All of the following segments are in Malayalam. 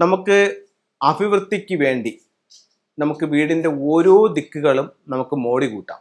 നമുക്ക് അഭിവൃദ്ധിക്ക് വേണ്ടി നമുക്ക് വീടിന്റെ ഓരോ ദിക്കുകളും നമുക്ക് മോടി കൂട്ടാം.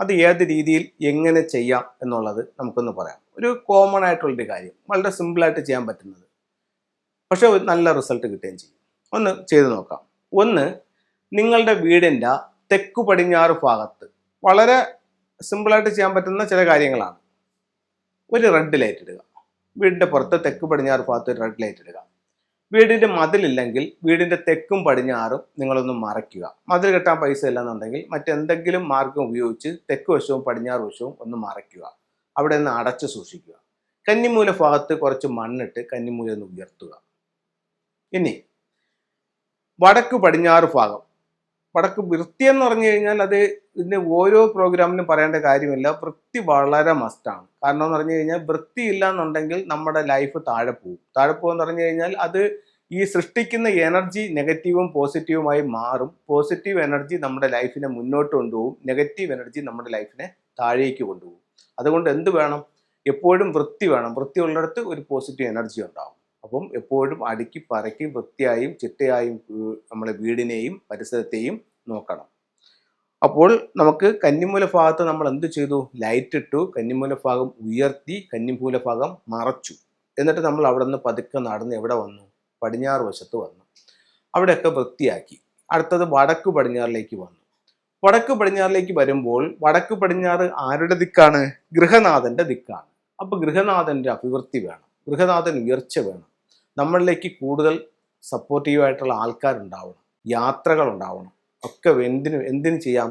അത് ഏത് രീതിയിൽ എങ്ങനെ ചെയ്യാം എന്നുള്ളത് നമുക്കൊന്ന് പറയാം. ഒരു കോമൺ ആയിട്ടുള്ളൊരു കാര്യം വളരെ സിമ്പിളായിട്ട് ചെയ്യാൻ പറ്റുന്നത്. പക്ഷേ നല്ല റിസൾട്ട് കിട്ടുകയും ചെയ്യും. ഒന്ന് ചെയ്തു നോക്കാം. ഒന്ന് നിങ്ങളുടെ വീടിന്റെ തെക്കു പടിഞ്ഞാറ് ഭാഗത്ത് വളരെ സിമ്പിളായിട്ട് ചെയ്യാൻ പറ്റുന്ന ചില കാര്യങ്ങളാണ്. ഒരു റെഡ് ലൈറ്റ് ഇടുക. വീടിന്റെ പുറത്ത് തെക്ക് പടിഞ്ഞാറ് ഭാഗത്ത് ഒരു റെഡ് ലൈറ്റ് ഇടുക. വീടിന്റെ മതിലില്ലെങ്കിൽ വീടിന്റെ തെക്കും പടിഞ്ഞാറും നിങ്ങളൊന്ന് മറയ്ക്കുക. മതിൽ കെട്ടാൻ പൈസ ഇല്ലെന്നുണ്ടെങ്കിൽ മറ്റെന്തെങ്കിലും മാർഗം ഉപയോഗിച്ച് തെക്ക് വശവും പടിഞ്ഞാറ് വശവും ഒന്ന് മറയ്ക്കുക. അവിടെ നിന്ന് അടച്ചു സൂക്ഷിക്കുക. കന്നിമൂല ഭാഗത്ത് കുറച്ച് മണ്ണിട്ട് കന്നിമൂല ഒന്ന് ഉയർത്തുക. ഇനി വടക്ക് പടിഞ്ഞാറ് ഭാഗം വടക്ക് വൃത്തി എന്ന് പറഞ്ഞു കഴിഞ്ഞാൽ അത് ഇതിന് ഓരോ പ്രോഗ്രാമിനും പറയേണ്ട കാര്യമില്ല. വൃത്തി വളരെ മസ്റ്റാണ് കാരണം എന്ന് പറഞ്ഞു കഴിഞ്ഞാൽ വൃത്തി ഇല്ല എന്നുണ്ടെങ്കിൽ നമ്മുടെ ലൈഫ് താഴെ പോകും. താഴെ പോകുമെന്ന് പറഞ്ഞു കഴിഞ്ഞാൽ അത് ഈ സൃഷ്ടിക്കുന്ന എനർജി നെഗറ്റീവും പോസിറ്റീവുമായി മാറും. പോസിറ്റീവ് എനർജി നമ്മുടെ ലൈഫിനെ മുന്നോട്ട് കൊണ്ടുപോകും. നെഗറ്റീവ് എനർജി നമ്മുടെ ലൈഫിനെ താഴേക്ക് കൊണ്ടുപോകും. അതുകൊണ്ട് എന്ത് വേണം? എപ്പോഴും വൃത്തി വേണം. വൃത്തി ഉള്ളിടത്ത് ഒരു പോസിറ്റീവ് എനർജി ഉണ്ടാവും. അപ്പം എപ്പോഴും അടുക്കി പറക്കി വൃത്തിയായും ചിട്ടയായും നമ്മുടെ വീടിനെയും പരിസരത്തെയും നോക്കണം. അപ്പോൾ നമുക്ക് കന്നിമൂല ഭാഗത്ത് നമ്മൾ എന്ത് ചെയ്തു? ലൈറ്റ് ഇട്ടു. കന്നിമൂല ഭാഗം ഉയർത്തി കന്നിമൂല ഭാഗം മറച്ചു. എന്നിട്ട് നമ്മൾ അവിടെ നിന്ന് പതുക്കെ നടന്ന് എവിടെ വന്നു? പടിഞ്ഞാറ് വശത്ത് വന്നു. അവിടെയൊക്കെ വൃത്തിയാക്കി. അടുത്തത് വടക്ക് പടിഞ്ഞാറിലേക്ക് വന്നു. വടക്ക് പടിഞ്ഞാറിലേക്ക് വരുമ്പോൾ വടക്ക് പടിഞ്ഞാറ് ആരുടെ ദിക്കാണ്? ഗൃഹനാഥന്റെ ദിക്കാണ്. അപ്പൊ ഗൃഹനാഥന്റെ അഭിവൃദ്ധി വേണം. ഗൃഹനാഥൻ ഉയർച്ച വേണം. നമ്മളിലേക്ക് കൂടുതൽ സപ്പോർട്ടീവായിട്ടുള്ള ആൾക്കാരുണ്ടാവണം. യാത്രകൾ ഉണ്ടാവണം ഒക്കെ എന്തിന് എന്തിന് ചെയ്യാം?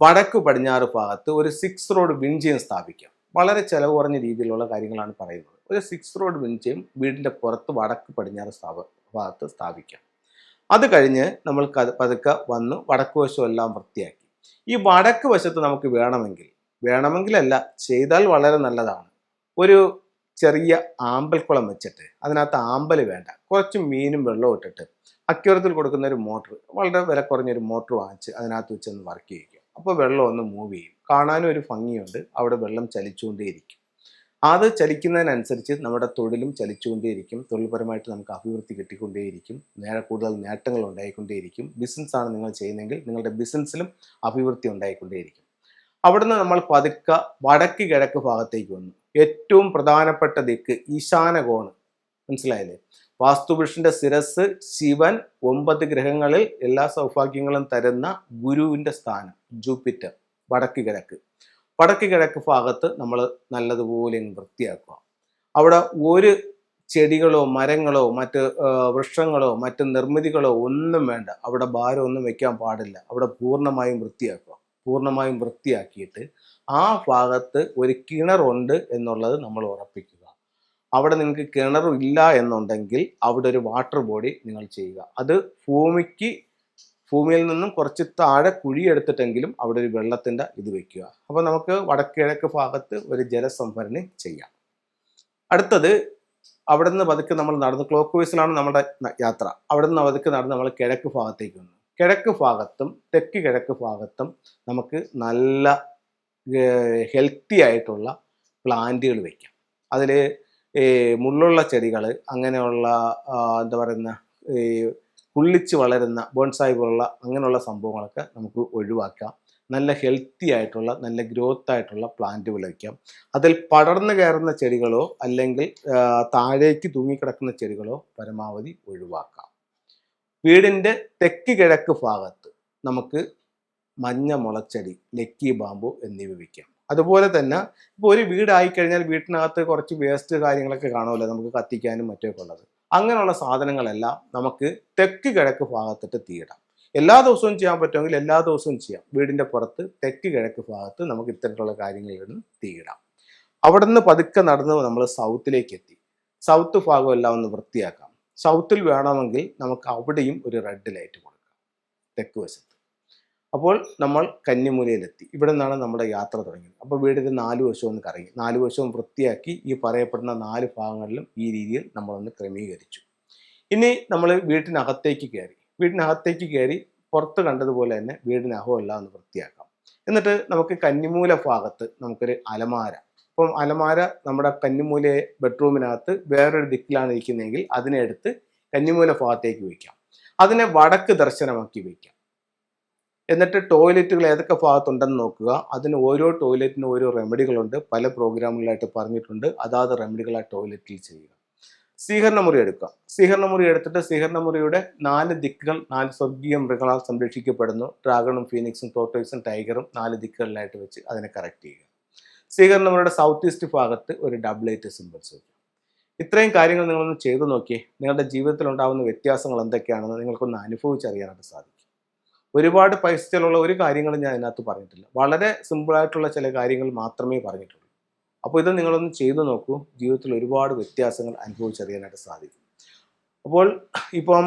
വടക്ക് പടിഞ്ഞാറ് ഭാഗത്ത് ഒരു സിക്സ് റോഡ് വിഞ്ചയം സ്ഥാപിക്കാം. വളരെ ചിലവ് കുറഞ്ഞ രീതിയിലുള്ള കാര്യങ്ങളാണ് പറയുന്നത്. ഒരു സിക്സ് റോഡ് വിഞ്ചയം വീടിന്റെ പുറത്ത് വടക്ക് പടിഞ്ഞാറ് സ്ഥാപ ഭാഗത്ത് സ്ഥാപിക്കാം. അത് കഴിഞ്ഞ് നമ്മൾ പതുക്കെ വന്ന് വടക്ക് വശമെല്ലാം വൃത്തിയാക്കി. ഈ വടക്ക് വശത്ത് നമുക്ക് വേണമെങ്കിൽ വേണമെങ്കിലല്ല ചെയ്താൽ വളരെ നല്ലതാണ്. ഒരു ചെറിയ ആമ്പൽക്കുളം വെച്ചിട്ട് അതിനകത്ത് ആമ്പൽ വേണ്ട. കുറച്ച് മീനും വെള്ളവും ഇട്ടിട്ട് അക്യൂറത്തിൽ കൊടുക്കുന്ന ഒരു മോട്ടർ വളരെ വില കുറഞ്ഞൊരു മോട്ടർ വാങ്ങിച്ച് അതിനകത്ത് വെച്ചൊന്ന് വർക്ക് ചെയ്യിക്കും. അപ്പോൾ വെള്ളം ഒന്ന് മൂവ് ചെയ്യും. കാണാനും ഒരു ഭംഗിയുണ്ട്. അവിടെ വെള്ളം ചലിച്ചുകൊണ്ടേയിരിക്കും. അത് ചലിക്കുന്നതിനനുസരിച്ച് നമ്മുടെ തൊഴിലും ചലിച്ചുകൊണ്ടേയിരിക്കും. തൊഴിൽപരമായിട്ട് നമുക്ക് അഭിവൃദ്ധി കിട്ടിക്കൊണ്ടേയിരിക്കും. നേരെ കൂടുതൽ നേട്ടങ്ങൾ ഉണ്ടായിക്കൊണ്ടേയിരിക്കും. ബിസിനസ്സാണ് നിങ്ങൾ ചെയ്യുന്നതെങ്കിൽ നിങ്ങളുടെ ബിസിനസ്സിലും അഭിവൃദ്ധി ഉണ്ടായിക്കൊണ്ടേയിരിക്കും. അവിടുന്ന് നമ്മൾ പതുക്കെ വടക്ക് കിഴക്ക് ഭാഗത്തേക്ക് വന്നു. ഏറ്റവും പ്രധാനപ്പെട്ട ദിക്ക് ഈശാനകോണ്. മനസ്സിലായില്ലേ? വാസ്തുപുരുഷന്റെ ശിരസ് ശിവൻ ഒമ്പത് ഗ്രഹങ്ങളിൽ എല്ലാ സൗഭാഗ്യങ്ങളും തരുന്ന ഗുരുവിന്റെ സ്ഥാനം ജൂപ്പിറ്റർ വടക്ക് കിഴക്ക്. വടക്ക് കിഴക്ക് ഭാഗത്ത് നമ്മൾ നല്ലതുപോലെ വൃത്തിയാക്കുക. അവിടെ ഒരു ചെടികളോ മരങ്ങളോ മറ്റ് വൃക്ഷങ്ങളോ മറ്റ് നിർമ്മിതികളോ ഒന്നും വേണ്ട. അവിടെ ഭാരമൊന്നും വെക്കാൻ പാടില്ല. അവിടെ പൂർണമായും വൃത്തിയാക്കുക. പൂർണമായും വൃത്തിയാക്കിയിട്ട് ആ ഭാഗത്ത് ഒരു കിണറുണ്ട് എന്നുള്ളത് നമ്മൾ ഉറപ്പിക്കുക. അവിടെ നിങ്ങൾക്ക് കിണറില്ല എന്നുണ്ടെങ്കിൽ അവിടെ ഒരു വാട്ടർ ബോഡി നിങ്ങൾ ചെയ്യുക. അത് ഭൂമിക്ക് ഭൂമിയിൽ നിന്നും കുറച്ച് താഴെ കുഴിയെടുത്തിട്ടെങ്കിലും അവിടെ ഒരു വെള്ളത്തിന്റെ ഇത് വയ്ക്കുക അപ്പോൾ നമുക്ക് വടക്കിഴക്ക് ഭാഗത്ത് ഒരു ജലസംഭരണി ചെയ്യാം. അടുത്തത് അവിടെ നിന്ന് പതുക്കെ നമ്മൾ നടന്ന് ക്ലോക്ക് വൈസിലാണ് നമ്മുടെ യാത്ര. അവിടെ നിന്ന് പതുക്കെ നടന്ന് നമ്മൾ കിഴക്ക് ഭാഗത്തേക്ക് വന്നു. കിഴക്ക് ഭാഗത്തും തെക്ക് കിഴക്ക് ഭാഗത്തും നമുക്ക് നല്ല ഹെൽത്തി ആയിട്ടുള്ള പ്ലാന്റുകൾ വയ്ക്കാം അതിൽ മുള്ളുള്ള ചെടികൾ അങ്ങനെയുള്ള എന്താ പറയുന്ന ഈ പുള്ളിച്ച് വളരുന്ന ബോൺസായി പോലുള്ള അങ്ങനെയുള്ള സംഭവങ്ങളൊക്കെ നമുക്ക് ഒഴിവാക്കാം. നല്ല ഹെൽത്തി ആയിട്ടുള്ള നല്ല ഗ്രോത്ത് ആയിട്ടുള്ള പ്ലാന്റ് വയ്ക്കാം അതിൽ പടർന്നു കയറുന്ന ചെടികളോ അല്ലെങ്കിൽ താഴേക്ക് തൂങ്ങിക്കിടക്കുന്ന ചെടികളോ പരമാവധി ഒഴിവാക്കാം. വീടിന്റെ തെക്ക് കിഴക്ക് ഭാഗത്ത് നമുക്ക് മഞ്ഞ മുളച്ചെടി ലക്കി ബാമ്പു എന്നിവ വയ്ക്കാം അതുപോലെ തന്നെ ഇപ്പോൾ ഒരു വീടായി കഴിഞ്ഞാൽ വീട്ടിനകത്ത് കുറച്ച് വേസ്റ്റ് കാര്യങ്ങളൊക്കെ കാണുമല്ലോ നമുക്ക് കത്തിക്കാനും മറ്റൊക്കെ ഉള്ളത്. അങ്ങനെയുള്ള സാധനങ്ങളെല്ലാം നമുക്ക് തെക്ക് കിഴക്ക് ഭാഗത്തിട്ട് തീയിടാം. എല്ലാ ദിവസവും ചെയ്യാൻ പറ്റുമെങ്കിൽ എല്ലാ ദിവസവും ചെയ്യാം. വീടിന്റെ പുറത്ത് തെക്ക് കിഴക്ക് ഭാഗത്ത് നമുക്ക് ഇത്തരത്തിലുള്ള കാര്യങ്ങളിലിരുന്ന് തീയിടാം. അവിടെ നിന്ന് പതുക്കെ നടന്ന് നമ്മൾ സൗത്തിലേക്ക് എത്തി. സൗത്ത് ഭാഗം എല്ലാം ഒന്ന് വൃത്തിയാക്കാം. സൗത്തിൽ വേണമെങ്കിൽ നമുക്ക് അവിടെയും ഒരു റെഡ് ലൈറ്റ് കൊടുക്കാം. തെക്ക് വശത്ത്. അപ്പോൾ നമ്മൾ കന്നിമൂലയിലെത്തി. ഇവിടെ നിന്നാണ് നമ്മുടെ യാത്ര തുടങ്ങിയത്. അപ്പോൾ വീടിന്റെ നാല് വശവും ഒന്ന് കറങ്ങി. നാല് വശവും വൃത്തിയാക്കി ഈ പറയപ്പെടുന്ന നാല് ഭാഗങ്ങളിലും ഈ രീതിയിൽ നമ്മളൊന്ന് ക്രമീകരിച്ചു. ഇനി നമ്മൾ വീട്ടിനകത്തേക്ക് കയറി. വീട്ടിനകത്തേക്ക് കയറി പുറത്ത് കണ്ടതുപോലെ തന്നെ വീടിനകമല്ല ഒന്ന് വൃത്തിയാക്കാം. എന്നിട്ട് നമുക്ക് കന്നിമൂല ഭാഗത്ത് നമുക്കൊരു അലമാര അപ്പം അലമാര നമ്മുടെ കന്നിമൂല ബെഡ്റൂമിനകത്ത് വേറൊരു ദിക്കിലാണ് ഇരിക്കുന്നതെങ്കിൽ അതിനെ എടുത്ത് കന്നിമൂല ഭാഗത്തേക്ക് വയ്ക്കാം അതിനെ വടക്ക് ദർശനമാക്കി വയ്ക്കാം എന്നിട്ട് ടോയ്ലറ്റുകൾ ഏതൊക്കെ ഭാഗത്തുണ്ടെന്ന് നോക്കുക. അതിന് ഓരോ ടോയ്ലറ്റിനും ഓരോ റെമഡികളുണ്ട്. പല പ്രോഗ്രാമുകളായിട്ട് പറഞ്ഞിട്ടുണ്ട്. അതാത് റെമഡികൾ ആ ടോയ്ലറ്റിൽ ചെയ്യുക. സ്വീകരണ മുറി എടുക്കുക സ്വീകരണ മുറി എടുത്തിട്ട് സ്വീകരണ മുറിയുടെ നാല് ദിക്കുകൾ നാല് സ്വർഗീയ മൃഗങ്ങളാൽ സംരക്ഷിക്കപ്പെടുന്നു. ഡ്രാഗണും ഫീനിക്സും ടോട്ടോയ്സും ടൈഗറും നാല് ദിക്കുകളിലായിട്ട് വെച്ച് അതിനെ കറക്റ്റ് ചെയ്യുക. സ്വീകരണ നമ്മളുടെ സൗത്ത് ഈസ്റ്റ് ഭാഗത്ത് ഒരു ഡബ്ലേറ്റ് സിമ്പിൾസ് വയ്ക്കും. ഇത്രയും കാര്യങ്ങൾ നിങ്ങളൊന്ന് ചെയ്തു നോക്കിയേ നിങ്ങളുടെ ജീവിതത്തിൽ ഉണ്ടാകുന്ന വ്യത്യാസങ്ങൾ എന്തൊക്കെയാണെന്ന് നിങ്ങൾക്കൊന്ന് അനുഭവിച്ചറിയാനായിട്ട് സാധിക്കും. ഒരുപാട് പൈസ ചിലവുള്ള ഒരു കാര്യങ്ങളും ഞാൻ അതിനകത്ത് പറഞ്ഞിട്ടില്ല. വളരെ സിമ്പിളായിട്ടുള്ള ചില കാര്യങ്ങൾ മാത്രമേ പറഞ്ഞിട്ടുള്ളൂ. അപ്പോൾ ഇത് നിങ്ങളൊന്ന് ചെയ്തു നോക്കൂ ജീവിതത്തിൽ ഒരുപാട് വ്യത്യാസങ്ങൾ അനുഭവിച്ചറിയാനായിട്ട് സാധിക്കും. അപ്പോൾ ഇപ്പം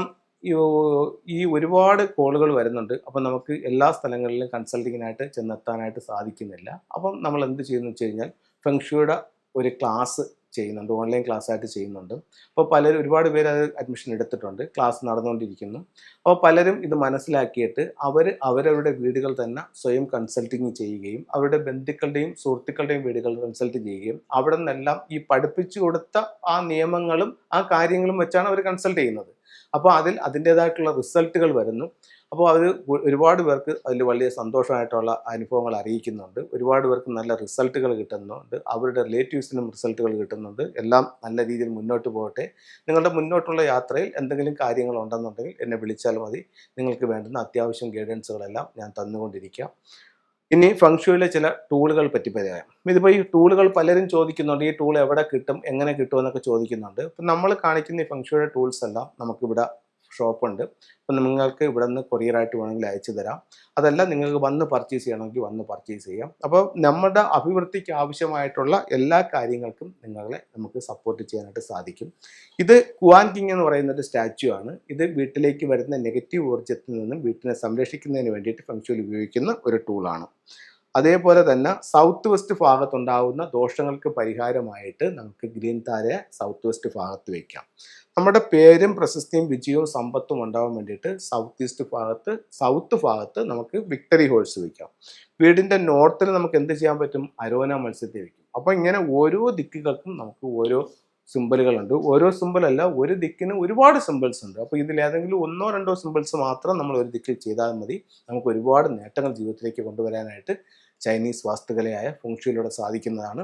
ഈ- ഒരുപാട് കോളുകൾ വരുന്നുണ്ട്. അപ്പം നമുക്ക് എല്ലാ സ്ഥലങ്ങളിലും കൺസൾട്ടിങ്ങിനായിട്ട് ചെന്നെത്താനായിട്ട് സാധിക്കുന്നില്ല. അപ്പം നമ്മൾ എന്ത് ചെയ്യുന്നു വെച്ച് കഴിഞ്ഞാൽ ഫെങ്ഷുയുടെ ഒരു ക്ലാസ് ചെയ്യുന്നുണ്ട്. ഓൺലൈൻ ക്ലാസ് ആയിട്ട് ചെയ്യുന്നുണ്ട്. അപ്പോൾ പലരും ഒരുപാട് പേര് അത് അഡ്മിഷൻ എടുത്തിട്ടുണ്ട്. ക്ലാസ് നടന്നുകൊണ്ടിരിക്കുന്നു. അപ്പോൾ പലരും ഇത് മനസ്സിലാക്കിയിട്ട് അവർ അവരവരുടെ വീടുകൾ തന്നെ സ്വയം കൺസൾട്ടിങ് ചെയ്യുകയും അവരുടെ ബന്ധുക്കളുടെയും സുഹൃത്തുക്കളുടെയും വീടുകൾ കൺസൾട്ട് ചെയ്യുകയും അവിടെ നിന്നെല്ലാം ഈ പഠിപ്പിച്ചു കൊടുത്ത ആ നിയമങ്ങളും ആ കാര്യങ്ങളും വെച്ചാണ് അവർ കൺസൾട്ട് ചെയ്യുന്നത്. അപ്പോൾ അതിൽ അതിന്റേതായിട്ടുള്ള റിസൾട്ടുകൾ വരുന്നു. അപ്പോൾ അത് ഒരുപാട് പേർക്ക് അതിൽ വലിയ സന്തോഷമായിട്ടുള്ള അനുഭവങ്ങൾ അറിയിക്കുന്നുണ്ട്. ഒരുപാട് പേർക്ക് നല്ല റിസൾട്ടുകൾ കിട്ടുന്നുണ്ട്. അവരുടെ റിലേറ്റീവ്സിനും റിസൾട്ടുകൾ കിട്ടുന്നുണ്ട്. എല്ലാം നല്ല രീതിയിൽ മുന്നോട്ട് പോകട്ടെ. നിങ്ങളുടെ മുന്നോട്ടുള്ള യാത്രയിൽ എന്തെങ്കിലും കാര്യങ്ങൾ ഉണ്ടെന്നുണ്ടെങ്കിൽ എന്നെ വിളിച്ചാൽ മതി. നിങ്ങൾക്ക് വേണ്ടുന്ന അത്യാവശ്യം ഗൈഡൻസുകളെല്ലാം ഞാൻ തന്നുകൊണ്ടിരിക്കാം. ഇനി ഫംഗ്ഷുവിലെ ചില ടൂളുകൾ പറ്റി പറയാം. ഇതിപ്പോൾ ഈ ടൂളുകൾ പലരും ചോദിക്കുന്നുണ്ട് ഈ ടൂൾ എവിടെ കിട്ടും എങ്ങനെ കിട്ടും എന്നൊക്കെ ചോദിക്കുന്നുണ്ട്. അപ്പം നമ്മൾ കാണിക്കുന്ന ഈ ഫംഗ്ഷയുടെ ടൂൾസ് എല്ലാം നമുക്കിവിടെ ഷോപ്പുണ്ട്. അപ്പം നിങ്ങൾക്ക് ഇവിടെ നിന്ന് കൊറിയറായിട്ട് വേണമെങ്കിൽ അയച്ചു തരാം. അതല്ല നിങ്ങൾക്ക് വന്ന് പർച്ചേസ് ചെയ്യണമെങ്കിൽ വന്ന് പർച്ചേസ് ചെയ്യാം. അപ്പോൾ നമ്മുടെ അഭിവൃദ്ധിക്ക് ആവശ്യമായിട്ടുള്ള എല്ലാ കാര്യങ്ങൾക്കും നിങ്ങളെ നമുക്ക് സപ്പോർട്ട് ചെയ്യാനായിട്ട് സാധിക്കും. ഇത് കുവാൻ കിങ് എന്ന് പറയുന്ന ഒരു സ്റ്റാച്യു ആണ്. ഇത് വീട്ടിലേക്ക് വരുന്ന നെഗറ്റീവ് ഊർജത്തിൽ നിന്നും വീട്ടിനെ സംരക്ഷിക്കുന്നതിന് വേണ്ടിയിട്ട് ഫംഗ്ഷനിൽ ഉപയോഗിക്കുന്ന ഒരു ടൂളാണ് അതേപോലെ തന്നെ സൗത്ത് വെസ്റ്റ് ഭാഗത്തുണ്ടാകുന്ന ദോഷങ്ങൾക്ക് പരിഹാരമായിട്ട് നമുക്ക് ഗ്രീൻ താരയെ സൗത്ത് വെസ്റ്റ് ഭാഗത്ത് വയ്ക്കാം നമ്മുടെ പേരും പ്രശസ്തിയും വിജയവും സമ്പത്തും ഉണ്ടാവാൻ വേണ്ടിയിട്ട് സൗത്ത് ഈസ്റ്റ് ഭാഗത്ത് സൗത്ത് ഭാഗത്ത് നമുക്ക് വിക്ടറി ഹോഴ്സ് വയ്ക്കാം വീടിന്റെ നോർത്തിൽ നമുക്ക് എന്ത് ചെയ്യാൻ പറ്റും? അരോന മത്സ്യത്തെ വയ്ക്കും അപ്പോൾ ഇങ്ങനെ ഓരോ ദിക്കുകൾക്കും നമുക്ക് ഓരോ സിമ്പിളുകളുണ്ട് ഓരോ സിമ്പിളല്ല ഒരു ദിക്കിന് ഒരുപാട് സിമ്പിൾസ് ഉണ്ട്. അപ്പോൾ ഇതിൽ ഏതെങ്കിലും ഒന്നോ രണ്ടോ സിമ്പിൾസ് മാത്രം നമ്മൾ ഒരു ദിക്കിൽ ചെയ്താൽ മതി. നമുക്ക് ഒരുപാട് നേട്ടങ്ങൾ ജീവിതത്തിലേക്ക് കൊണ്ടുവരാനായിട്ട് ചൈനീസ് വാസ്തുകലയായ ഫുങ്ഷിയിലൂടെ സാധിക്കുന്നതാണ്.